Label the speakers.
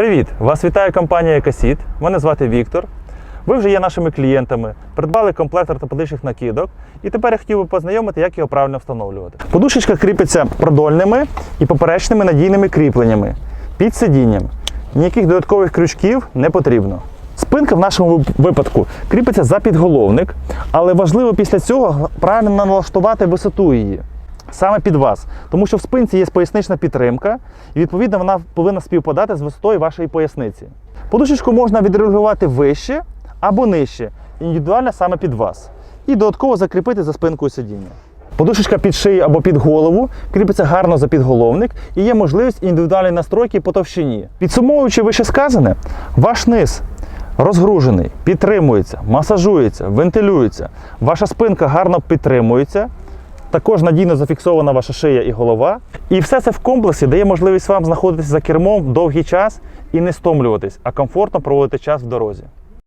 Speaker 1: Привіт! Вас вітає компанія Екасіт. Мене звати Віктор. Ви вже є нашими клієнтами, придбали комплект ортопедичних накидок, і тепер я хотів би познайомити, як його правильно встановлювати. Подушечка кріпиться продольними і поперечними надійними кріпленнями під сидінням. Ніяких додаткових крючків не потрібно. Спинка в нашому випадку кріпиться за підголовник, але важливо після цього правильно налаштувати висоту її саме під вас. Тому що в спинці є пояснична підтримка, і відповідно вона повинна співпадати з висотою вашої поясниці. Подушечку можна відрегулювати вище або нижче, індивідуально саме під вас. І додатково закріпити за спинкою сидіння. Подушечка під шию або під голову кріпиться гарно за підголовник і є можливість індивідуальної настройки по товщині. Підсумовуючи вище сказане, ваш низ розгружений, підтримується, масажується, вентилюється. Ваша спинка гарно підтримується. Також надійно зафіксована ваша шия і голова. І все це в комплексі дає можливість вам знаходитися за кермом довгий час і не стомлюватись, а комфортно проводити час в дорозі.